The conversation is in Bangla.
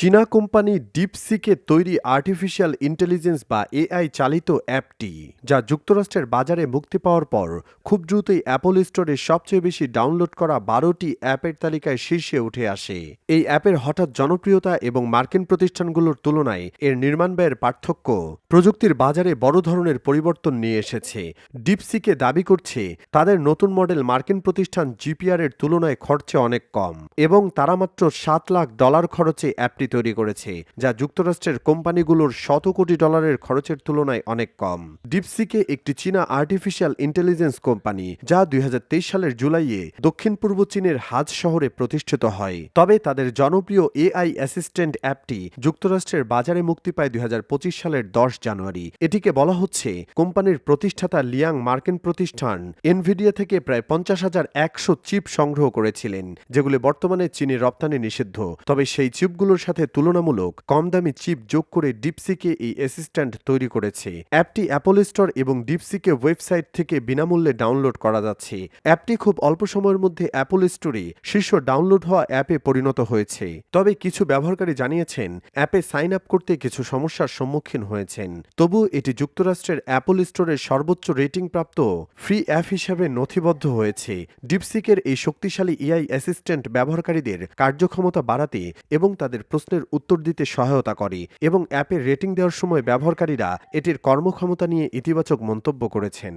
চীনা কোম্পানি ডিপসিকে তৈরি আর্টিফিশিয়াল ইন্টেলিজেন্স বা এআই চালিত অ্যাপটি, যা যুক্তরাষ্ট্রের বাজারে মুক্তি পাওয়ার পর খুব দ্রুতই অ্যাপল স্টোরে সবচেয়ে বেশি ডাউনলোড করা বারোটি অ্যাপের তালিকায় শীর্ষে উঠে আসে। এই অ্যাপের হঠাৎ জনপ্রিয়তা এবং মার্কিন প্রতিষ্ঠানগুলোর তুলনায় এর নির্মাণ ব্যয়ের পার্থক্য প্রযুক্তির বাজারে বড় ধরনের পরিবর্তন নিয়ে এসেছে। ডিপসিকে দাবি করছে, তাদের নতুন মডেল মার্কিন প্রতিষ্ঠান জিপিআর এর তুলনায় খরচে অনেক কম এবং তারা মাত্র সাত লাখ ডলার খরচে অ্যাপটি তৈরি করেছে, যা যুক্তরাষ্ট্রের কোম্পানিগুলোর শত কোটি ডলারের খরচের তুলনায় অনেক কম। ডিপসিকে একটি চীনা আর্টিফিশিয়াল ইন্টেলিজেন্স কোম্পানি যা দুই হাজার তেইশ সালের জুলাইয়ে দক্ষিণ পূর্ব চীনের হাজ শহরে প্রতিষ্ঠিত হয়। তবে তাদের জনপ্রিয় এআই অ্যাসিস্ট্যান্ট অ্যাপটি যুক্তরাষ্ট্রের বাজারে মুক্তি পায় দুই হাজার পঁচিশ সালের দশ জানুয়ারি। এটিকে বলা হচ্ছে কোম্পানির প্রতিষ্ঠাতা লিয়াং মার্কিন প্রতিষ্ঠান এনভিডিয়া থেকে প্রায় পঞ্চাশ হাজার একশো চিপ সংগ্রহ করেছিলেন, যেগুলি বর্তমানে চীনে রপ্তানি নিষিদ্ধ। তবে সেই চিপগুলোর সাথে তুলনামূলক কম দামি চিপ যোগ করে ডিপসিকে এই অ্যাসিস্ট্যান্ট তৈরি করেছে। অ্যাপটি অ্যাপল স্টোর এবং ডিপসিকে ওয়েবসাইট থেকে বিনামূল্যে ডাউনলোড করা যাচ্ছে। অ্যাপটি খুব অল্প সময়ের মধ্যে অ্যাপল স্টোরে শীর্ষ ডাউনলোড হওয়া অ্যাপে পরিণত হয়েছে। তবে কিছু ব্যবহারকারী জানিয়েছেন, অ্যাপে সাইন আপ করতে কিছু সমস্যার সম্মুখীন হয়েছেন। তবু এটি যুক্তরাষ্ট্রের অ্যাপল স্টোরের সর্বোচ্চ রেটিং প্রাপ্ত ফ্রি অ্যাপ হিসাবে নথিবদ্ধ হয়েছে। ডিপসিকের এই শক্তিশালী এআই অ্যাসিস্ট্যান্ট ব্যবহারকারীদের কার্যক্ষমতা বাড়াতে এবং তাদের প্রশ্নের উত্তর দিতে সহায়তা করে এবং অ্যাপের রেটিং দেওয়ার সময় ব্যবহারকারীরা এটির কর্মক্ষমতা নিয়ে ইতিবাচক মন্তব্য করেছেন।